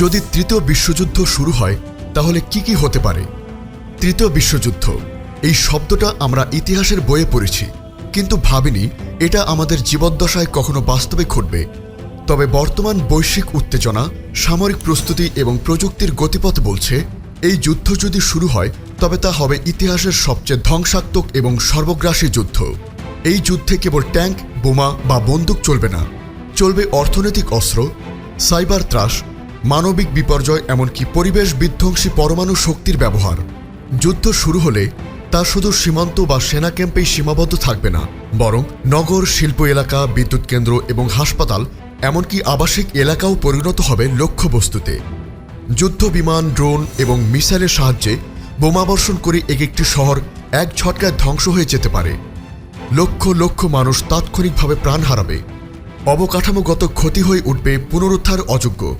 যদি তৃতীয় বিশ্বযুদ্ধ শুরু হয়, তাহলে কি কি হতে পারে? তৃতীয় বিশ্বযুদ্ধ। এই শব্দটা আমরা ইতিহাসের বইয়ে পড়েছি, কিন্তু ভাবিনি এটা আমাদের জীবদ্দশায় কখনো বাস্তবে ঘটবে। তবে বর্তমান বৈশ্বিক উত্তেজনা, সামরিক প্রস্তুতি এবং প্রযুক্তির গতিপথ বলছে, এই যুদ্ধ যদি শুরু হয়, তবে তা হবে ইতিহাসের সবচেয়ে ধ্বংসাত্মক এবং সর্বগ্রাসী যুদ্ধ। এই যুদ্ধে কেবল ট্যাঙ্ক, বোমা বা বন্দুক চলবে না। চলবে অর্থনৈতিক অস্ত্র, সাইবার ত্রাস মানবিক বিপর্যয় এমনকি পরিবেশ বিধ্বংসী পরমাণু শক্তির ব্যবহার। যুদ্ধ শুরু হলে তা শুধু সীমান্ত বা সেনা ক্যাম্পেই সীমাবদ্ধ থাকবে না, বরং নগর, শিল্প এলাকা, বিদ্যুৎ কেন্দ্র এবং হাসপাতাল, এমনকি আবাসিক এলাকাও পরিণত হবে লক্ষ্যবস্তুতে। যুদ্ধ বিমান, ড্রোন এবং মিসাইলের সাহায্যে বোমাবর্ষণ করে এক একটি শহর এক ঝটকায় ধ্বংস হয়ে যেতে পারে। লক্ষ লক্ষ মানুষ তাৎক্ষণিকভাবে প্রাণ হারাবে। অবকাঠামোগত ক্ষতি হয়ে উঠবে পুনরুদ্ধার অযোগ্য।